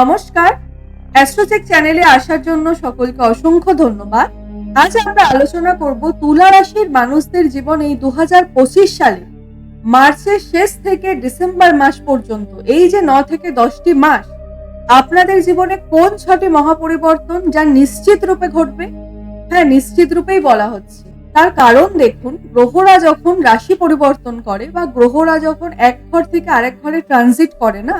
নমস্কার। অ্যাস্ট্রোচেক চ্যানেলে আসার জন্য সকলকে অসংখ্য ধন্যবাদ। আজ আমরা আলোচনা করব তুলা রাশির মানুষদের জীবন এই দু সালে। মার্চের শেষ থেকে ডিসেম্বর মাস পর্যন্ত, এই যে ন থেকে দশটি মাস, আপনাদের জীবনে কোন ছটি মহাপরিবর্তন যা নিশ্চিত রূপে ঘটবে? হ্যাঁ নিশ্চিত রূপেই বলা হচ্ছে। তার কারণ দেখুন, গ্রহরা যখন রাশি পরিবর্তন করে বা গ্রহরা যখন এক ঘর থেকে আরেক ঘরে ট্রানজিট করে না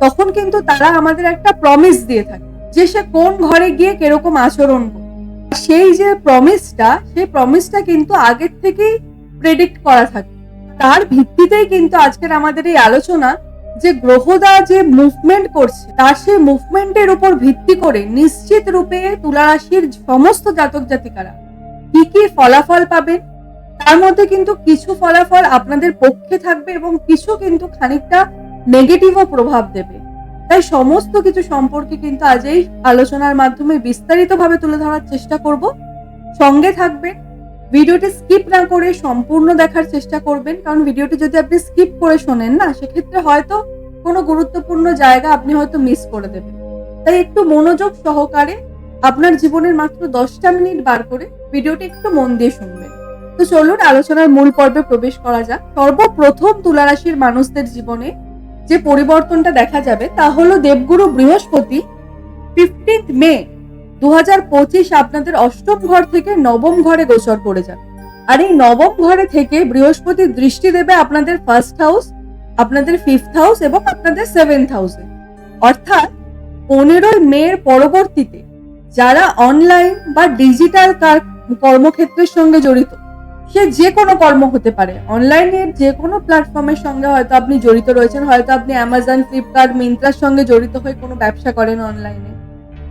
তখন কিন্তু তারা আমাদের একটা প্রমিস দিয়ে থাকে যে সে কোন ঘরে গিয়ে কীরকম আচরণ সেই যে প্রমিসটা সেই প্রমিসটা কিন্তু আগের থেকেই প্রেডিক্ট করা থাকে। তার ভিত্তিতেই কিন্তু আজকের আমাদের এই আলোচনা যে গ্রহদা যে মুভমেন্ট করছে, তার সেই মুভমেন্টের উপর ভিত্তি করে নিশ্চিত রূপে তুলা রাশির সমস্ত জাতক জাতিকারা কি কি ফলাফল পাবেন তার মধ্যে কিন্তু কিছু ফলাফল আপনাদের পক্ষে থাকবে এবং কিছু কিন্তু খানিকটা নেগেটিভও প্রভাব দেবে। তাই সমস্ত কিছু সম্পর্কে কিন্তু আজ এই আলোচনার মাধ্যমে বিস্তারিতভাবে তুলে ধরার চেষ্টা করব। সঙ্গে থাকবেন, ভিডিওটি স্কিপ না করে সম্পূর্ণ দেখার চেষ্টা করবেন, কারণ ভিডিওটি যদি আপনি স্কিপ করে শোনেন না, সেক্ষেত্রে হয়তো কোনো গুরুত্বপূর্ণ জায়গা আপনি হয়তো মিস করে দেবেন। তাই একটু মনোযোগ সহকারে আপনার জীবনের মাত্র দশটা মিনিট বার করে ভিডিওটি একটু মন দিয়ে শুনবেন। তো চলুন, আলোচনার মূল পর্বে প্রবেশ করা যাক। সর্বপ্রথম তুলা রাশির মানুষদের জীবনে যে পরিবর্তনটা দেখা যাবে তা হলো দেবগুরু বৃহস্পতি ফিফটিন্থ মে দু আপনাদের অষ্টম ঘর থেকে নবম ঘরে গোচর করে যাবে। আর এই নবম ঘরে থেকে বৃহস্পতি দৃষ্টি দেবে আপনাদের ফার্স্ট হাউস আপনাদের ফিফথ হাউস এবং আপনাদের সেভেন্থ হাউসে অর্থাৎ পনেরোই মের পরবর্তীতে যারা অনলাইন বা ডিজিটাল কর্মক্ষেত্রের সঙ্গে জড়িত সে যে কোনো কর্ম হতে পারে। অনলাইনের যে কোনো প্ল্যাটফর্মের সঙ্গে হয়তো আপনি জড়িত রয়েছেন, হয়তো আপনি অ্যামাজন ফ্লিপকার্ট মিন্ত্রার সঙ্গে জড়িত হয়ে কোনো ব্যবসা করেন অনলাইনে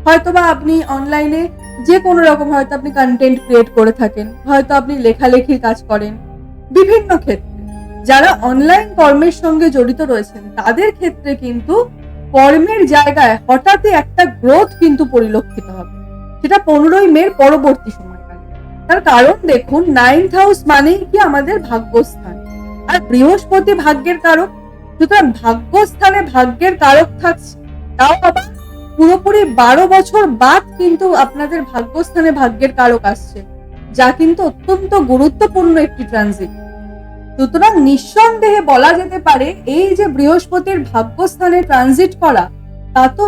হয়তো বা আপনি অনলাইনে যে কোনো রকম হয়তো আপনি কন্টেন্ট ক্রিয়েট করে থাকেন, হয়তো আপনি লেখালেখির কাজ করেন। বিভিন্ন ক্ষেত্রে যারা অনলাইন কর্মের সঙ্গে জড়িত রয়েছেন, তাদের ক্ষেত্রে কিন্তু কর্মের জায়গায় হঠাৎই একটা গ্রোথ কিন্তু পরিলক্ষিত হবে। সেটা পনেরোই মের পরবর্তী সময়কালে তার কারণ দেখুন নাইন্থ হাউস মানেই কি আমাদের ভাগ্যস্থান। আর বৃহস্পতি ভাগ্যের কারক, সুতরাং ভাগ্যস্থানে ভাগ্যের কারক থাকছে। তাও আবার পুরোপুরি বারো বছর বাদ কিন্তু আপনাদের ভাগ্যস্থানে ভাগ্যের কারক আসছে, যা কিন্তু অত্যন্ত গুরুত্বপূর্ণ একটি ট্রানজিট সুতরাং নিঃসন্দেহে বলা যেতে পারে, এই যে বৃহস্পতির ভাগ্যস্থানে ট্রানজিট করা, তা তো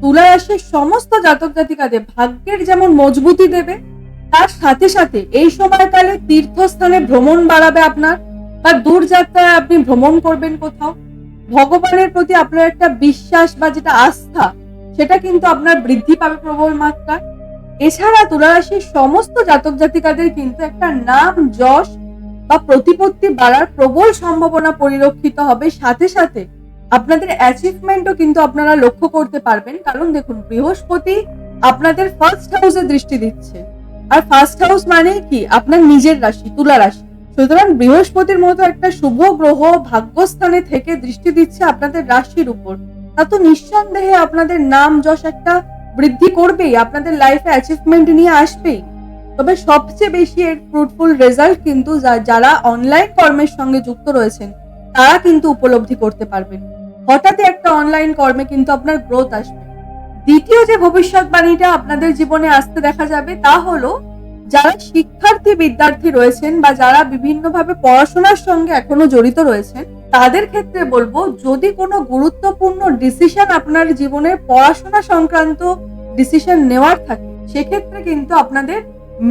তুলা রাশির সমস্ত জাতক জাতিকাদের ভাগ্যের যেমন মজবুতি দেবে তার সাথে সাথে এই সময়কালে তীর্থস্থানে ভ্রমণ বাড়াবে আপনার। বা দূর যাত্রায় আপনি ভ্রমণ করবেন কোথাও। ভগবানের প্রতি আপনার একটা বিশ্বাস বা যেটা আস্থা, সেটা কিন্তু আপনার বৃদ্ধি পাবে প্রবল মাত্রায়। এছাড়া তুলারাশির সমস্ত জাতক জাতিকাদের কিন্তু একটা নাম, যশ বা প্রতিপত্তি বাড়ার প্রবল সম্ভাবনা পরিলক্ষিত হবে। সাথে সাথে আপনাদের অ্যাচিভমেন্টও কিন্তু আপনারা লক্ষ্য করতে পারবেন। কারণ দেখুন, বৃহস্পতি আপনাদের ফার্স্ট হাউসে দৃষ্টি দিচ্ছে। আর ফার্স্ট হাউস মানে কি? আপনার নিজের রাশি, তুলা রাশি। সুতরাং বৃহস্পতির মতো একটা শুভ গ্রহ ভাগ্যস্থানে থেকে দৃষ্টি দিচ্ছে আপনাদের রাশির উপর। তা তো নিঃসন্দেহে আপনাদের নাম যশ একটা বৃদ্ধি করবেই, আপনাদের লাইফে অ্যাচিভমেন্ট নিয়ে আসবেই। তবে সবচেয়ে বেশি এর ফ্রুটফুল রেজাল্ট কিন্তু যারা অনলাইন কর্মের সঙ্গে যুক্ত রয়েছেন, তারা কিন্তু উপলব্ধি করতে পারবেন। হঠাৎই একটা অনলাইন কর্মে কিন্তু আপনার গ্রোথ আসবে। দ্বিতীয় যে ভবিষ্যৎবাণীটা আপনাদের জীবনে আসতে দেখা যাবে তা হলো, যারা শিক্ষার্থী বিদ্যার্থী রয়েছেন বা যারা বিভিন্নভাবে পড়াশোনার সঙ্গে এখনও জড়িত রয়েছেন, তাদের ক্ষেত্রে বলব, যদি কোনো গুরুত্বপূর্ণ ডিসিশন আপনার জীবনের পড়াশোনা সংক্রান্ত ডিসিশন নেওয়ার থাকে, সেক্ষেত্রে কিন্তু আপনাদের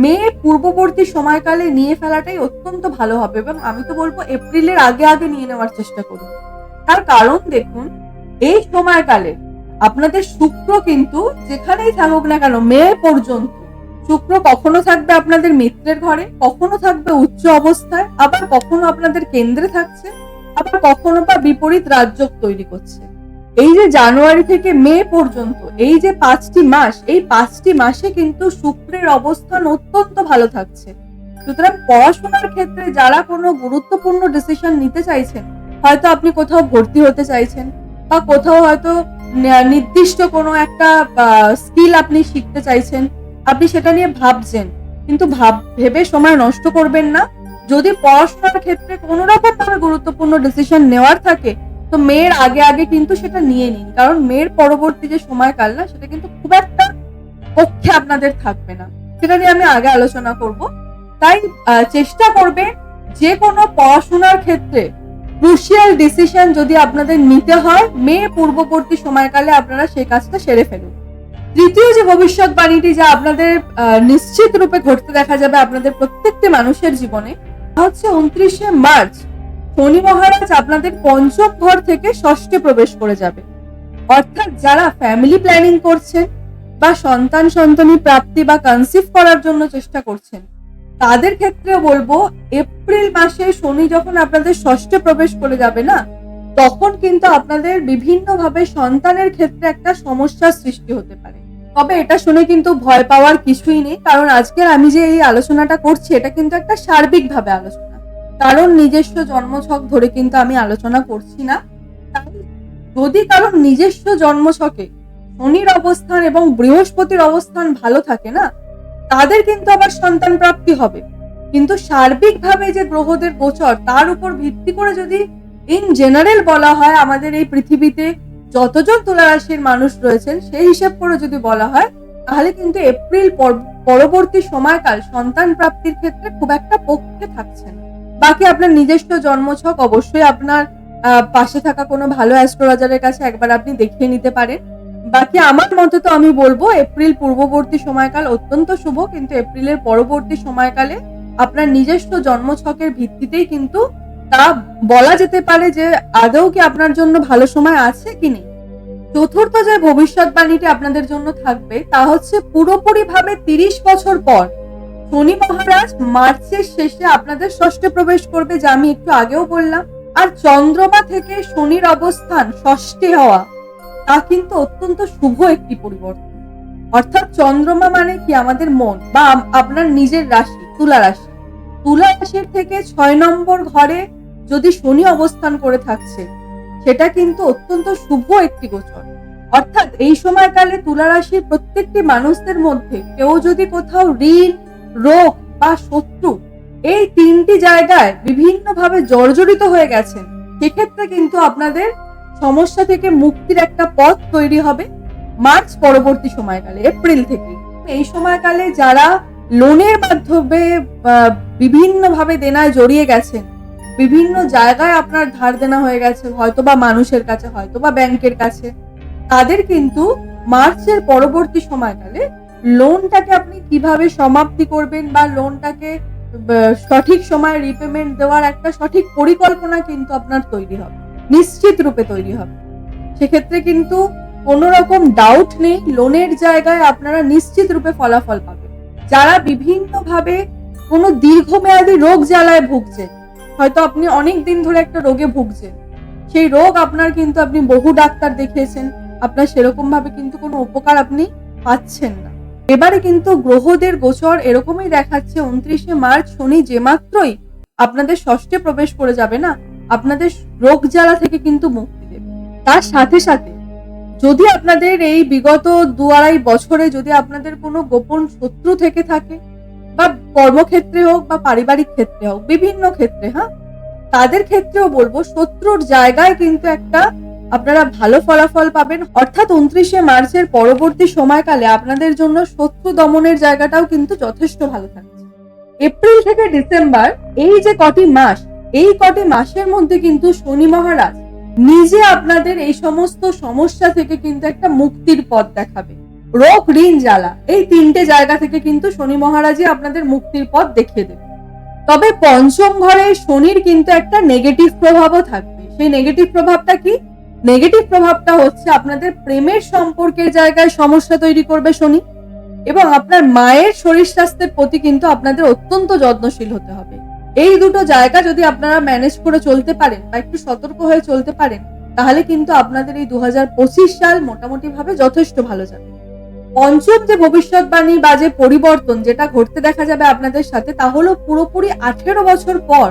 মে পূর্ববর্তী সময়কালে নিয়ে ফেলাটাই অত্যন্ত ভালো হবে এবং আমি তো বলব এপ্রিলের আগে আগে নিয়ে নেওয়ার চেষ্টা করুন। তার কারণ দেখুন, এই সময়কালে আপনাদের শুক্র কিন্তু যেখানেই থাকুক না কেন, মে পর্যন্ত। শুক্র কখনো থাকবে আপনাদের মিত্রের ঘরে, কখনো থাকবে উচ্চ অবস্থায়, আবার কখনো আপনাদের কেন্দ্রে থাকছে, আবার কখনো বা বিপরীত রাজ্য তৈরি করছে। এই যে জানুয়ারি থেকে মে পর্যন্ত, এই যে পাঁচটি মাস, এই পাঁচটি মাসে কিন্তু শুক্রের অবস্থান অত্যন্ত ভালো থাকছে। সুতরাং পড়াশোনার ক্ষেত্রে যারা কোনো গুরুত্বপূর্ণ ডিসিশন নিতে চাইছেন, হয়তো আপনি কোথাও ভর্তি হতে চাইছেন বা কোথাও হয়তো নির্দিষ্ট কোনো একটা স্কিল আপনি শিখতে চাইছেন, আপনি সেটা নিয়ে ভাবছেন। কিন্তু ভাব, ভেবে সময় নষ্ট করবেন না। যদি পড়াশোনার ক্ষেত্রে কোনো রকম ভাবে গুরুত্বপূর্ণ ডিসিশন নেওয়ার থাকে, তো মেয়ের আগে আগে কিন্তু সেটা নিয়ে নিন। কারণ মেয়ের পরবর্তী যে সময়কাল না, সেটা কিন্তু খুব একটা পক্ষে আপনাদের থাকবে না। সেটা নিয়ে আমি আগে আলোচনা করব। তাই চেষ্টা করবে যে কোনো পড়াশোনার ক্ষেত্রে ক্রুশিয়াল ডিসিশন যদি আপনাদের নিতে হয় মেয়ে পূর্ববর্তী সময়কালে আপনারা সেই কাজটা সেরে ফেলুন। তৃতীয় যে ভবিষ্যৎবাণীটি যা আপনাদের নিশ্চিত রূপে ঘটতে দেখা যাবে আপনাদের প্রত্যেকটি মানুষের জীবনে হচ্ছে উনত্রিশে মার্চ, শনি মহারাজ আপনাদের পঞ্চম ঘর থেকে ষষ্ঠে প্রবেশ করে যাবে। অর্থাৎ যারা ফ্যামিলি প্ল্যানিং করছেন বা সন্তান সন্তানি প্রাপ্তি বা কনসিভ করার জন্য চেষ্টা করছেন তাদের ক্ষেত্রে বলব, এপ্রিল মাসে শনি যখন আপনাদের ষষ্ঠে প্রবেশ করে যাবে না, তখন কিন্তু আপনাদের বিভিন্নভাবে সন্তানের ক্ষেত্রে একটা সমস্যার সৃষ্টি হতে পারে। তবে এটা শুনে কিন্তু ভয় পাওয়ার কিছুই নেই, কারণ আজকের আমি যে এই আলোচনাটা করছি, এটা কিন্তু একটা সার্বিকভাবে আলোচনা। কারণ নিজস্ব জন্মছক ধরে কিন্তু আমি আলোচনা করছি না। যদি কারণ নিজস্ব জন্মছকে শনির অবস্থান এবং বৃহস্পতির অবস্থান ভালো থাকে না তাদের কিন্তু আবার সন্তান প্রাপ্তি হবে। কিন্তু সার্বিকভাবে যে গ্রহদের গোচর, তার উপর ভিত্তি করে যদি ইন জেনারেল বলা হয়, আমাদের এই পৃথিবীতে যতজন তুলা রাশির মানুষ রয়েছেন, সেই হিসেব করে যদি বলা হয়, তাহলে কিন্তু এপ্রিল পরবর্তী সময়কাল সন্তান প্রাপ্তির ক্ষেত্রে খুব একটা পক্ষে থাকছে না। বাকি আপনার নিজস্ব জন্মছক, অবশ্যই আপনার পাশে থাকা কোনো ভালো অ্যাস্ট্রোলজারের কাছে একবার আপনি দেখিয়ে নিতে পারেন। বাকি আমার মতে তো আমি বলব এপ্রিল পূর্ববর্তী সময়কাল অত্যন্ত শুভ, কিন্তু এপ্রিলের পরবর্তী সময়কালে আপনার নিজস্ব জন্মছকের ভিত্তিতেই কিন্তু তা বলা যেতে পারে যে আদৌ কি আপনার জন্য ভালো সময় আছে কি নেই। চতুর্থ যে ভবিষ্যৎবাণীটি আপনাদের জন্য থাকবে, তা হচ্ছে পুরোপুরি ভাবে তিরিশ বছর পর শনি মহারাজ মার্চের শেষে আপনাদের ষষ্ঠে প্রবেশ করবে, যা আমি একটু আগেও বললাম। আর চন্দ্রমা থেকে শনির অবস্থান ষষ্ঠে হওয়া তা কিন্তু অত্যন্ত শুভ একটি পরিবর্তন। অর্থাৎ চন্দ্রমা মানে কি? আমাদের মন বা আপনার নিজের রাশি, তুলা রাশি। তুলা রাশির থেকে ছয় নম্বর ঘরে যদি শনি অবস্থান করে থাকছে, সেটা কিন্তু অত্যন্ত শুভ একটি গোচর। অর্থাৎ এই সময়কালে তুলা রাশির প্রত্যেকটি মানুষদের মধ্যে কেউ যদি কোথাও ঋণ, রোগ বা শত্রু এই তিনটি জায়গায় বিভিন্নভাবে জর্জরিত হয়ে গেছেন, সেক্ষেত্রে কিন্তু আপনাদের সমস্যা থেকে মুক্তির একটা পথ তৈরি হবে মার্চ পরবর্তী সময়কালে, এপ্রিল থেকে এই সময়কালে যারা লোনের মাধ্যমে বিভিন্নভাবে দেনায় জড়িয়ে গেছেন, বিভিন্ন জায়গায় আপনার ধার দেনা হয়ে গেছে হয়তো বা মানুষের কাছে হয়তো বা ব্যাংকের কাছে, তাদের কিন্তু মার্চের পরবর্তী সময়কালে লোনটাকে আপনি কীভাবে সমাপ্তি করবেন বা লোনটাকে সঠিক সময়ে রিপেমেন্ট দেওয়ার একটা সঠিক পরিকল্পনা কিন্তু আপনার তৈরি হবে। নিশ্চিত রূপে তৈরি হবে। সেক্ষেত্রে কিন্তু কোনো রকম ডাউট নেই লোনের জায়গায় আপনারা নিশ্চিত রূপে ফলাফল পাবেন। যারা বিভিন্নভাবে কোনো দীর্ঘমেয়াদী রোগ জ্বালায় ভুগছেন, হয়তো আপনি অনেক দিন ধরে একটা রোগে ভুগছেন, সেই রোগ আপনার কিন্তু আপনি বহু ডাক্তার দেখিয়েছেন, আপনার সেরকম ভাবে কিন্তু কোনো উপকার আপনি পাচ্ছেন না। এবারে কিন্তু গ্রহদের গোচর এরকমই দেখাচ্ছে, উনত্রিশে মার্চ শনি যে মাত্রই আপনাদের ষষ্ঠে প্রবেশ করে যাবে না? আপনাদের রোগ জ্বালা থেকে কিন্তু মুক্তি দেবে। তার সাথে সাথে যদি আপনাদের এই বিগত দু আড়াই বছরে যদি আপনাদের কোনো গোপন শত্রু থেকে থাকে, বা কর্মক্ষেত্রে হোক, বা পারিবারিক ক্ষেত্রে হোক, বিভিন্ন ক্ষেত্রে হ্যাঁ তাদের ক্ষেত্রেও বলব শত্রুর জায়গায় কিন্তু একটা আপনারা ভালো ফলাফল পাবেন। অর্থাৎ উনত্রিশে মার্চের পরবর্তী সময়কালে আপনাদের জন্য শত্রু দমনের জায়গাটাও কিন্তু যথেষ্ট ভালো থাকছে। এপ্রিল থেকে ডিসেম্বর, এই যে কটি মাস এই কটি মাসের মধ্যে কিন্তু শনি মহারাজ নিজে আপনাদের এই সমস্ত সমস্যা থেকে কিন্তু একটা মুক্তির পথ দেখাবে। রোগ, ঋণ, জ্বালা, এই তিনটে জায়গা থেকে কিন্তু শনি মহারাজই আপনাদের মুক্তির পথ দেখিয়ে দেবে। তবে পঞ্চম ঘরে শনির কিন্তু একটা নেগেটিভ প্রভাবও থাকবে। সেই নেগেটিভ প্রভাবটা কি? নেগেটিভ প্রভাবটা হচ্ছে আপনাদের প্রেমের সম্পর্কের জায়গায় সমস্যা তৈরি করবে শনি এবং আপনার মায়ের শরীর স্বাস্থ্যের প্রতি কিন্তু আপনাদের অত্যন্ত যত্নশীল হতে হবে। এই দুটো জায়গা যদি আপনারা ম্যানেজ করে চলতে পারেন বা একটু সতর্ক হয়ে চলতে পারেন, তাহলে কিন্তু আপনাদের এই দু সাল মোটামুটি ভাবে যথেষ্ট ভালো যাবে। পঞ্চম যে ভবিষ্যৎবাণী বা যে পরিবর্তন যেটা ঘটতে দেখা যাবে আপনাদের সাথে, তা হলো পুরোপুরি আঠেরো বছর পর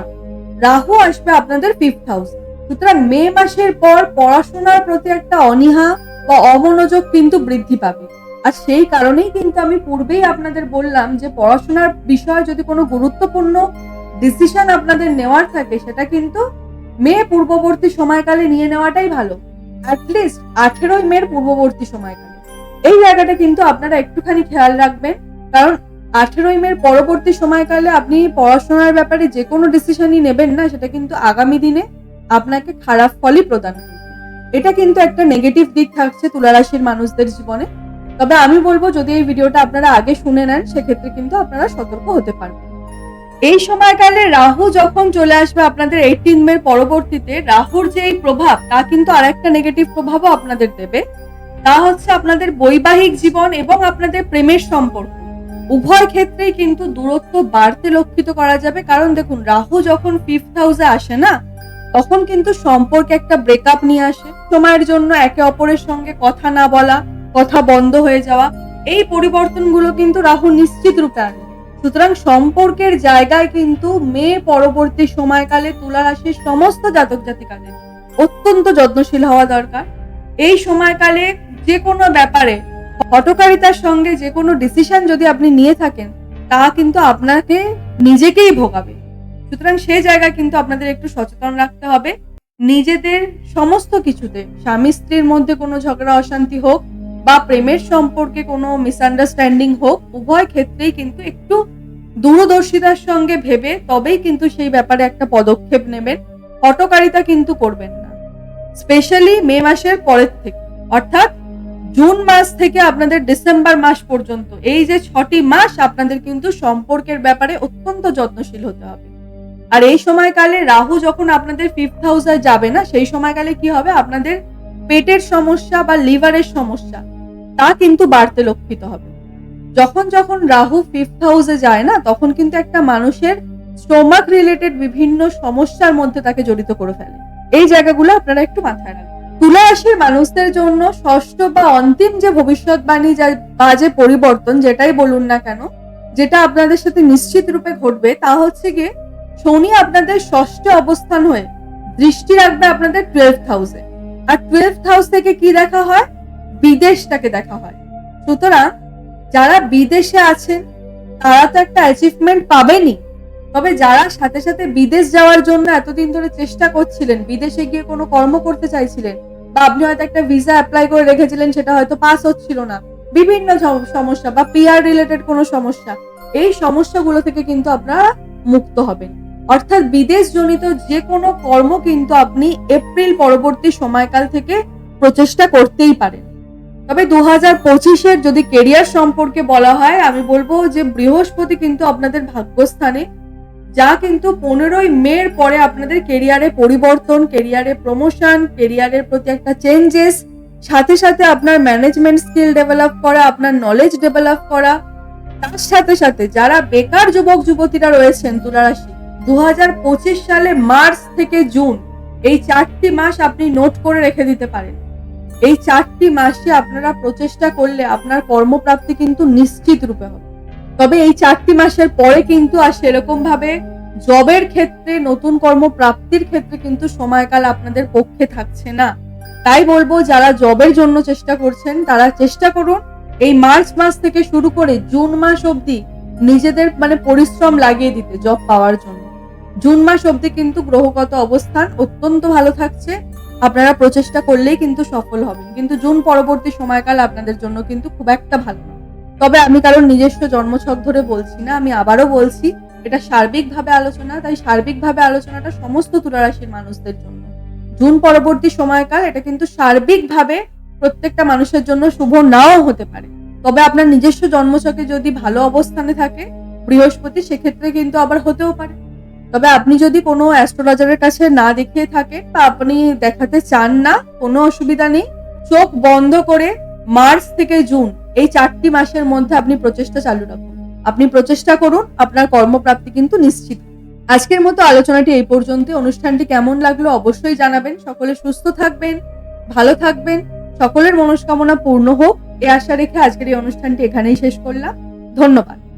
রাহু আসবে আপনাদের ফিফথ হাউস সুতরাং মে মাসের পর পড়াশোনার প্রতি একটা অনীহা বা অমনোযোগ কিন্তু বৃদ্ধি পাবে। আর সেই কারণেই কিন্তু আমি পূর্বেই আপনাদের বললাম যে পড়াশোনার বিষয়ে যদি কোনো গুরুত্বপূর্ণ ডিসিশন আপনাদের নেওয়ার থাকে সেটা কিন্তু মে পূর্ববর্তী সময়কালে নিয়ে নেওয়াটাই ভালো। অ্যাটলিস্ট আঠেরোই মের পূর্ববর্তী সময়কালে। এই জায়গাটা কিন্তু আপনারা একটুখানি খেয়াল রাখবেন, কারণ আঠেরোই মের পরবর্তী সময়কালে আপনি পড়াশোনার ব্যাপারে যে কোনো ডিসিশনই নেবেন না, সেটা কিন্তু আগামী দিনে আপনাকে খারাপ ফলই প্রদান করবে। এটা কিন্তু একটা নেগেটিভ দিক থাকছে তুলারাশির মানুষদের জীবনে। তবে আমি বলব, যদি এই ভিডিওটা আপনারা আগে শুনে নেন, সেক্ষেত্রে কিন্তু আপনারা সতর্ক হতে পারবেন। এই সময়কালে রাহু যখন চলে আসবে আপনাদের এইটিন মের পরবর্তীতে, রাহুর যে এই প্রভাব, তা কিন্তু আর একটা নেগেটিভ প্রভাবও আপনাদের দেবে। তা হচ্ছে আপনাদের বৈবাহিক জীবন এবং আপনাদের প্রেমের সম্পর্ক। উভয় ক্ষেত্রেই কিন্তু দূরত্ব বাড়তে লক্ষিত করা যাবে। কারণ দেখুন, রাহু যখন ফিফথ হাউসে আসে না, তখন কিন্তু সম্পর্কে একটা ব্রেকআপ নিয়ে আসে। সময়ের জন্য একে অপরের সঙ্গে কথা না বলা, কথা বন্ধ হয়ে যাওয়া, এই পরিবর্তনগুলো কিন্তু রাহু নিশ্চিত রূপে আনে। সুতরাং সম্পর্কের জায়গায় কিন্তু মে পরবর্তী সময়কালে তুলা রাশির সমস্ত জাতক জাতিকাদের অত্যন্ত যত্নশীল হওয়া দরকার। এই সময়কালে যে কোনো ব্যাপারে হটকারিতার সঙ্গে যে কোনো ডিসিশন যদি আপনি নিয়ে থাকেন, তা কিন্তু আপনাকে নিজেকেই ভোগাবে। সুতরাং সেই জায়গায় কিন্তু আপনাদের একটু সচেতন রাখতে হবে। নিজেদের সমস্ত কিছুতে স্বামী স্ত্রীর মধ্যে কোনো ঝগড়া, অশান্তি হোক বা প্রেমের সম্পর্কে কোনো মিসআন্ডারস্ট্যান্ডিং হোক, উভয় ক্ষেত্রেই কিন্তু একটু দূরদর্শিতার সঙ্গে ভেবে তবেই কিন্তু সেই ব্যাপারে একটা পদক্ষেপ নেবেন। হটকারিতা কিন্তু করবেন না। স্পেশালি মে মাসের পরের থেকে, অর্থাৎ জুন মাস থেকে আপনাদের ডিসেম্বর মাস পর্যন্ত, এই যে ছটি মাস আপনাদের কিন্তু সম্পর্কের ব্যাপারে অত্যন্ত যত্নশীল হতে হবে। আর এই সময়কালে রাহু যখন আপনাদের ফিফথ হাউসে যাবে না, সেই সময়কালে কি হবে? আপনাদের পেটের সমস্যা বা লিভারের সমস্যা, তা কিন্তু বাড়তে লক্ষিত হবে। যখন যখন রাহু ফিফথ হাউসে যায় না, তখন কিন্তু একটা মানুষের স্টোমাক রিলেটেড বিভিন্ন সমস্যার মধ্যে তাকে জড়িত করে ফেলে। এই জায়গাগুলো আপনারা একটু মাথায় রাখবেন। তুলা রাশির মানুষদের জন্য ষষ্ঠ বা অন্তিম যে ভবিষ্যৎবাণী যা বা যে পরিবর্তন, যেটাই বলুন না কেন, যেটা আপনাদের সাথে নিশ্চিত রূপে ঘটবে, তা হচ্ছে গিয়ে শনি আপনাদের ষষ্ঠ অবস্থান হয়ে দৃষ্টি রাখবে আপনাদের টুয়েলভ হাউসে আর টুয়েলভ হাউস থেকে কি দেখা হয়? বিদেশটাকে দেখা হয়। সুতরাং যারা বিদেশে আছেন, তারা তো একটা অ্যাচিভমেন্ট পাবেনই। তবে যারা সাথে সাথে বিদেশ যাওয়ার জন্য এতদিন ধরে চেষ্টা করছিলেন, বিদেশে গিয়ে কোনো কর্ম করতে চাইছিলেন বা আপনি হয়তো একটা ভিসা অ্যাপ্লাই করে রেখেছিলেন, সেটা হয়তো পাস হচ্ছিল না। বিভিন্ন সমস্যা বা পিআর রিলেটেড কোনো সমস্যা, এই সমস্যাগুলো থেকে কিন্তু আপনারা মুক্ত হবেন। অর্থাৎ বিদেশ জনিত যে কোনো কর্ম কিন্তু আপনি এপ্রিল পরবর্তী সময়কাল থেকে প্রচেষ্টা করতেই পারেন। তবে দু হাজার পঁচিশের যদি কেরিয়ার সম্পর্কে বলা হয়, আমি বলব যে বৃহস্পতি কিন্তু আপনাদের ভাগ্যস্থানে, যা কিন্তু পনেরোই মের পরে আপনাদের কেরিয়ারে পরিবর্তন, কেরিয়ারে প্রমোশন, কেরিয়ারের প্রতি একটা চেঞ্জেস, সাথে সাথে আপনার ম্যানেজমেন্ট স্কিল ডেভেলপ করা, আপনার নলেজ ডেভেলপ করা, তার সাথে সাথে যারা বেকার যুবক যুবতীরা রয়েছেন, তুলারাশি দু হাজার পঁচিশ সালে মার্চ থেকে জুন, এই চারটি মাস আপনি নোট করে রেখে দিতে পারেন। এই চারটি মাসে আপনারা প্রচেষ্টা করলে আপনার কর্মপ্রাপ্তি কিন্তু নিশ্চিত রূপে হবে। তবে এই চারটি মাসের পরে কিন্তু আর সেরকম ভাবে জবের ক্ষেত্রে, নতুন কর্মপ্রাপ্তির ক্ষেত্রে কিন্তু সময়কাল আপনাদের পক্ষে থাকছে না। তাই বলব, যারা জবের জন্য চেষ্টা করছেন, তারা চেষ্টা করুন এই মার্চ মাস থেকে শুরু করে জুন মাস অবধি নিজেদের মানে পরিশ্রম লাগিয়ে দিতে, জব পাওয়ার জন্য। জুন মাস অবধি কিন্তু গ্রহগত অবস্থান অত্যন্ত ভালো থাকছে। আপনারা প্রচেষ্টা করলেই কিন্তু সফল হবেন। কিন্তু জুন পরবর্তী সময়কাল আপনাদের জন্য কিন্তু খুব একটা ভালো তবে আমি কারণ নিজস্ব জন্মছক ধরে বলছি না, আমি আবারও বলছি, এটা সার্বিকভাবে আলোচনা, তাই সার্বিকভাবে আলোচনাটা সমস্ত তুলারাশির মানুষদের জন্য। জুন পরবর্তী সময়কাল, এটা কিন্তু সার্বিকভাবে প্রত্যেকটা মানুষের জন্য শুভ নাও হতে পারে। তবে আপনার নিজস্ব জন্মছকে যদি ভালো অবস্থানে থাকে, বৃহস্পতি সেক্ষেত্রে কিন্তু আবার হতেও পারে। তবে আপনি যদি কোনো অ্যাস্ট্রোলজারের কাছে না দেখিয়ে থাকেন বা আপনি দেখাতে চান না, কোনো অসুবিধা নেই। চোখ বন্ধ করে মার্চ থেকে জুন, এই চারটি মাসের মধ্যে আপনি প্রচেষ্টা চালু রাখুন। আপনি প্রচেষ্টা করুন, আপনার কর্মপ্রাপ্তি কিন্তু নিশ্চিত। আজকের মতো আলোচনাটি এই পর্যন্ত অনুষ্ঠানটি কেমন লাগল অবশ্যই জানাবেন। সকলে সুস্থ থাকবেন, ভালো থাকবেন। সকলের মনস্কামনা পূর্ণ হোক। এ আশা রেখে আজকের এই অনুষ্ঠানটি এখানেই শেষ করলাম। ধন্যবাদ।